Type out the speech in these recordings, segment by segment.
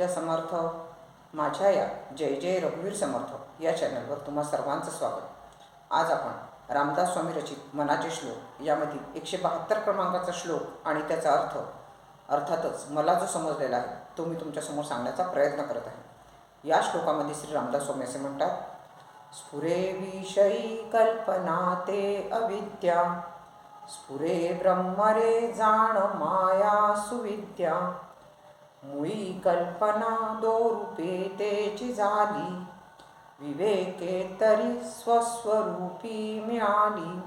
विद्या समर्थ माझ्या या जय जय रघुवीर समर्थ या चॅनलवर तुम्हा सर्वांचं स्वागत. आज आपण रामदास स्वामी रचित मनाचे श्लोक यामधील एकशे बहात्तर क्रमांकाचा श्लोक आणि त्याचा अर्थ अर्थातच मला जो समजलेला आहे तो मी तुमच्यासमोर सांगण्याचा प्रयत्न करत आहे. या श्लोकामध्ये श्री रामदास स्वामी असे म्हणतात स्फुरे विषयी कल्पना ते अविद्या स्फुरे ब्रह्मरे जाण माया सुविद्या मुळी कल्पना दो रूपे तेची झाली विवेके तरी स्वस्वरूपी मिळाली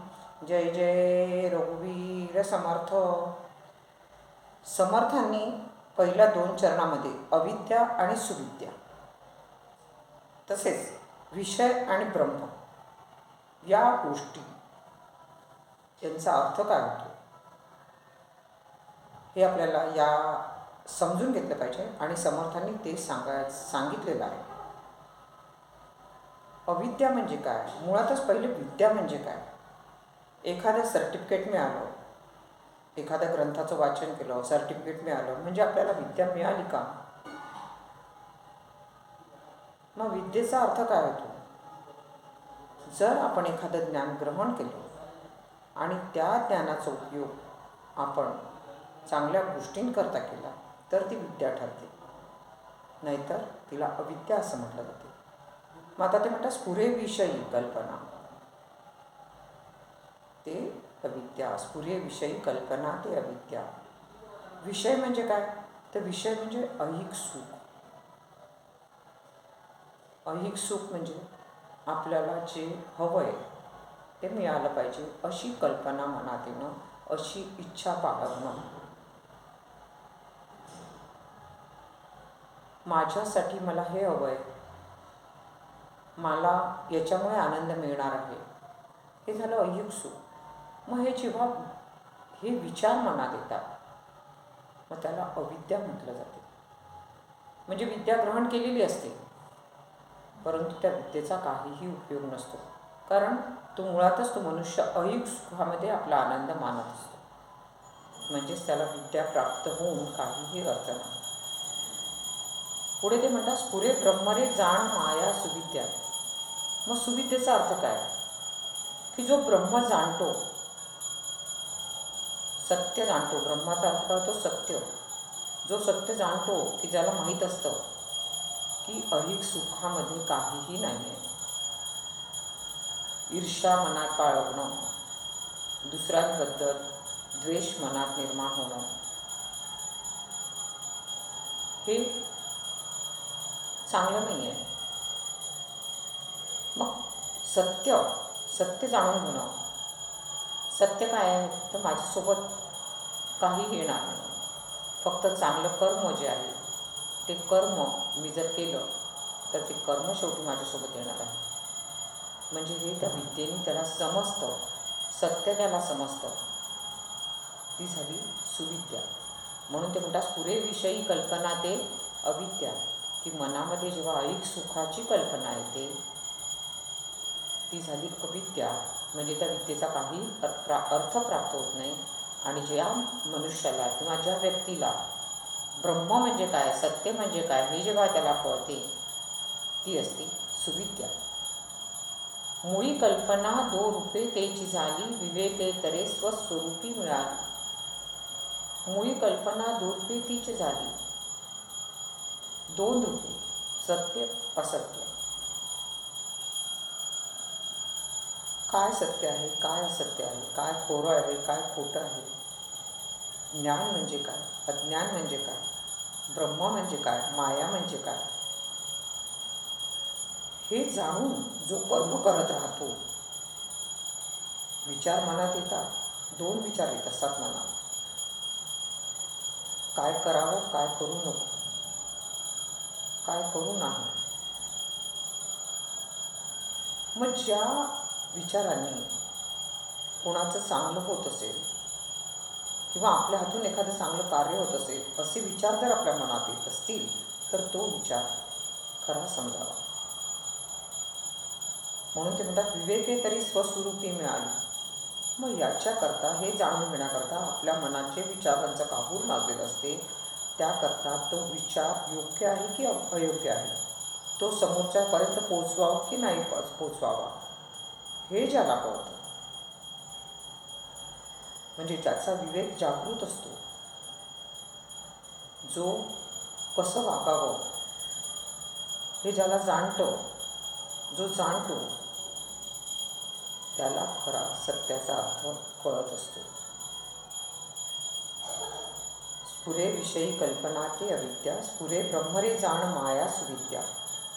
जय जय रघुवीर समर्थ। समर्थांनी पहिल्या दोन चरणामध्ये अविद्या आणि सुविद्या तसेच विषय आणि ब्रह्म या गोष्टी यांचा अर्थ काय होतो? हे आपल्याला या समजून घेतलं पाहिजे आणि समर्थांनी ते सांगाय सांगितलेलं आहे. अविद्या म्हणजे काय? मुळातच पहिले विद्या म्हणजे काय? एखादं सर्टिफिकेट मिळालं. एखाद्या ग्रंथाचं वाचन केलं सर्टिफिकेट मिळालं म्हणजे आपल्याला विद्या मिळाली का? मग विद्येचा अर्थ काय होतो? जर आपण एखादं ज्ञान ग्रहण केलं आणि त्या ज्ञानाचा उपयोग आपण चांगल्या गोष्टींकरता केला तर ती विद्या ठरते. नाहीतर तिला अविद्या असं म्हटलं जाते. मग आता ते म्हणतात स्फुरे विषयी कल्पना. ते अविद्या स्फुरे विषयी कल्पना ते अविद्या. विषय म्हणजे काय? तर विषय म्हणजे अहिक सुख. अहिक सुख म्हणजे आपल्याला जे हवं आहे ते मिळालं पाहिजे अशी कल्पना मनात येणं अशी इच्छा बाळगणं. माझ्यासाठी मला हे हवं आहे मला याच्यामुळे आनंद मिळणार आहे. हे झालं अयुक सुख मग हे जेव्हा हे विचार मनात येतात मग त्याला अविद्या म्हटलं जाते. म्हणजे विद्या ग्रहण केलेली असते. परंतु त्या विद्येचा काहीही उपयोग नसतो. कारण तो मुळातच तो मनुष्य अयुक सुखामध्ये आपला आनंद मानत असतो. म्हणजेच त्याला विद्या प्राप्त होऊन काहीही अर्थ नाही. पुढे ते म्हणतात पुढे ब्रह्मरे जाण माया सुविद्या. मग सुविद्येचा अर्थ काय? की जो ब्रह्म जाणतो सत्य जाणतो ब्रह्माचा अर्थ काय होतो? सत्य. जो सत्य जाणतो की ज्याला माहीत असतं की अधिक सुखामध्ये काहीही नाही आहे ईर्षा मनात बाळगणं दुसऱ्यांबद्दल द्वेष मनात निर्माण होणं हे चांगलं नाही आहे मग सत्य सत्य जाणून घेणं. सत्य काय आहे? तर माझ्यासोबत काही येणार नाही. फक्त चांगलं कर्म जे आहे ते कर्म मी जर केलं तर ते कर्म शेवटी माझ्यासोबत येणार आहे. म्हणजे हे त्या विद्येने त्याला समजतं. सत्य त्याला समजतं. ती झाली सुविद्या. म्हणून ते म्हणतात पुरे विषयी कल्पना ते अविद्या. की मनामध्ये जेव्हा ऐक सुखाची कल्पना येते ती झाली अविद्या. म्हणजे त्या विद्येचा काही प्रा अर्थ प्राप्त होत नाही. आणि ज्या मनुष्याला किंवा ज्या व्यक्तीला ब्रह्म म्हणजे काय सत्य म्हणजे काय हे जेव्हा त्याला कळते ती असते सुविद्या. मुळी कल्पना दो रूपे तेची झाली विवेके तरे स्वस्वरूपी मिळाली. मुळी कल्पना दो रूपे तीच झाली. दोन रूपे सत्य असत्य. काय सत्य आहे काय असत्य आहे काय खोरं आहे काय खोटं आहे? ज्ञान म्हणजे काय? अज्ञान म्हणजे काय? ब्रह्म म्हणजे काय? माया म्हणजे काय? हे जाणून जो कर्म करत राहतो विचार मनात येतात दोन विचार येत असतात मनात काय करावं काय करू नको. काय करू नाही मग ज्या विचारांनी कोणाचं चांगलं होत असेल किंवा आपल्या हातून एखादं चांगलं कार्य होत असेल असे विचार जर आपल्या मनात येत असतील तर तो विचार खरा समजावा. म्हणून ते म्हणतात विवेके तरी स्वस्वरूपी मिळाली. मग याच्याकरता हे जाणून घेण्याकरता आपल्या मनाचे विचारांचं काहूर लागलेलं असते. त्याकरता तो विचार योग्य आहे की अयोग्य आहे? तो समोरच्यापर्यंत पोचवावा की नाही पोचवावा हे ज्याला कळतं. म्हणजे ज्याचा विवेक जागृत असतो. जो कसं वागावं? हे ज्याला जाणतं जो जाणतो त्याला खरा सत्याचा अर्थ कळत असतो. स्फुरे विषयी कल्पना ते अविद्या स्फुरे ब्रह्मरे जाण माया सुविद्या.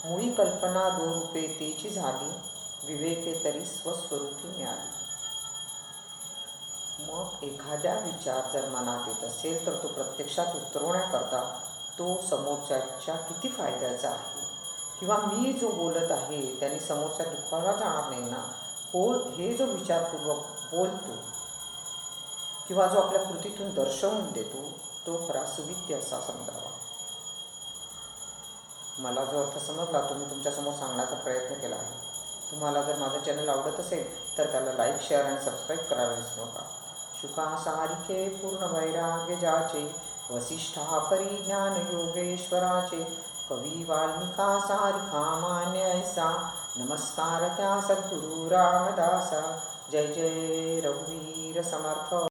मुळी कल्पना दो रूपे तेची झाली विवेके तरी स्वस्वरूपी मिळाली. मग एखाद्या विचार जर मनात येत असेल तर तो प्रत्यक्षात उतरवण्याकरता तो समोरच्याच्या किती फायद्याचा आहे? किंवा मी जो बोलत आहे त्याने समोरच्या दुःखाला जाणार नाही ना? बोल हे जो विचारपूर्वक बोलतो किंवा जो आपल्या कृतीतून दर्शवून देतो तो खरा सुविद्य असा समजावा. मला जो अर्थ समजला तो मी तुमच्यासमोर सांगण्याचा प्रयत्न केला आहे. तुम्हाला जर माझं चॅनल आवडत असेल तर त्याला लाईक शेअर आणि सबस्क्राईब करायला विसरू नका. शुका सारिखे पूर्ण वैराग्य जाचे वसिष्ठा परिज्ञान योगेश्वराचे कवी वाल्मिका सारिखा मान्य ऐसा नमस्कार त्या सद्गुरु रामदासा जय जय रघुवीर समर्थ.